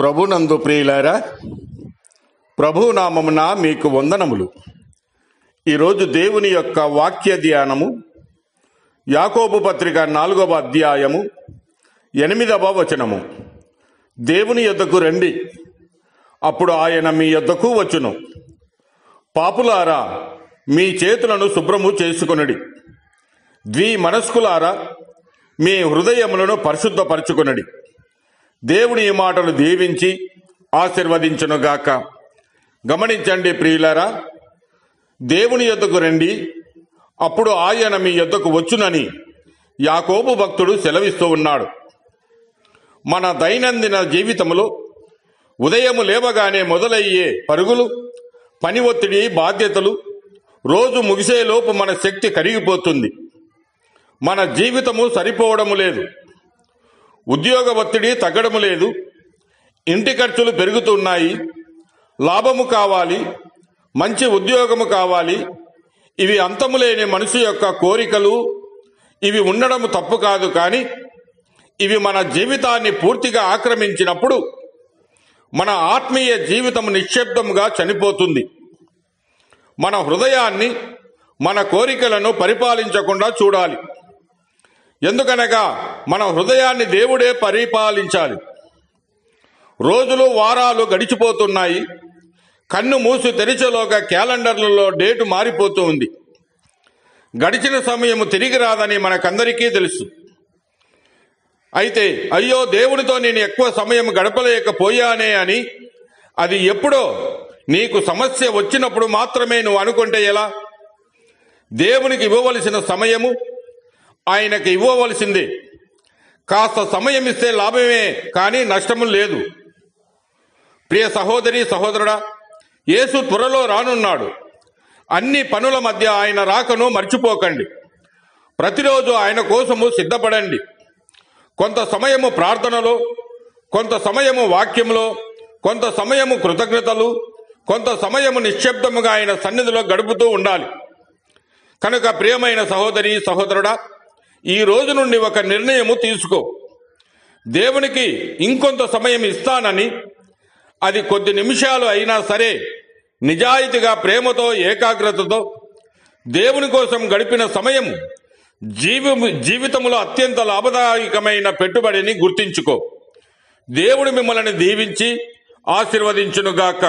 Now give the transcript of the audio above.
ప్రభునందు ప్రియులారా ప్రభు నామమున మీకు వందనములు. ఈరోజు దేవుని యొక్క వాక్య ధ్యానము యాకోబు పత్రిక నాలుగవ అధ్యాయము ఎనిమిదవ వచనము. దేవుని యొద్దకు రండి. అప్పుడు ఆయన మీ యొద్దకు వచ్చును. పాపులారా మీ చేతులను శుభ్రము చేసుకొనడి. ద్వి మనస్కులారా మీ హృదయములను పరిశుద్ధపరచుకొనడి. దేవుని ఈ మాటలు దీవించి ఆశీర్వదించునుగాక. గమనించండి ప్రియులారా దేవుని యొద్దకు రండి అప్పుడు ఆయన మీ యొద్దకు వచ్చునని యాకోబు భక్తుడు సెలవిస్తూ ఉన్నాడు. మన దైనందిన జీవితంలో ఉదయము లేవగానే మొదలయ్యే పరుగులు పని ఒత్తిడి బాధ్యతలు రోజు ముగిసేలోపు మన శక్తి కరిగిపోతుంది. మన జీవితము సరిపోవడము లేదు. ఉద్యోగ ఒత్తిడి తగ్గడము లేదు. ఇంటి ఖర్చులు పెరుగుతున్నాయి. లాభము కావాలి. మంచి ఉద్యోగము కావాలి. ఇవి అంతము లేని మనిషి యొక్క కోరికలు. ఇవి ఉండడం తప్పు కాదు కానీ ఇవి మన జీవితాన్ని పూర్తిగా ఆక్రమించినప్పుడు మన ఆత్మీయ జీవితం నిశ్శబ్దంగా చనిపోతుంది. మన హృదయాన్ని మన కోరికలను పరిపాలించకుండా చూడాలి. ఎందుకనగా మన హృదయాన్ని దేవుడే పరిపాలించాలి. రోజులు వారాలు గడిచిపోతున్నాయి. కన్ను మూసి తెరిచేలోగా క్యాలెండర్లలో డేటు మారిపోతూ ఉంది. గడిచిన సమయము తిరిగి రాదని మనకందరికీ తెలుసు. అయితే అయ్యో దేవుడితో నేను ఎక్కువ సమయం గడపలేకపోయానే అని అది ఎప్పుడో నీకు సమస్య వచ్చినప్పుడు మాత్రమే నువ్వు అనుకుంటే ఎలా? దేవునికి ఇవ్వవలసిన సమయము ఆయనకి ఇవ్వవలసిందే. కాస్త సమయం ఇస్తే లాభమే కానీ నష్టము లేదు. ప్రియ సహోదరి సహోదరుడా యేసు త్వరలో రానున్నాడు. అన్ని పనుల మధ్య ఆయన రాకను మర్చిపోకండి. ప్రతిరోజు ఆయన కోసము సిద్ధపడండి. కొంత సమయము ప్రార్థనలో కొంత సమయము వాక్యంలో కొంత సమయము కృతజ్ఞతలు కొంత సమయము నిశ్శబ్దముగా ఆయన సన్నిధిలో గడుపుతూ ఉండాలి. కనుక ప్రియమైన సహోదరి సహోదరుడా ఈ రోజు నుండి ఒక నిర్ణయము తీసుకో. దేవునికి ఇంకొంత సమయం ఇస్తానని అది కొద్ది నిమిషాలు అయినా సరే నిజాయితీగా ప్రేమతో ఏకాగ్రతతో దేవుని కోసం గడిపిన సమయం జీవి జీవితంలో అత్యంత లాభదాయకమైన పెట్టుబడిని గుర్తించుకో. దేవుడు మిమ్మల్ని దీవించి ఆశీర్వదించునుగాక.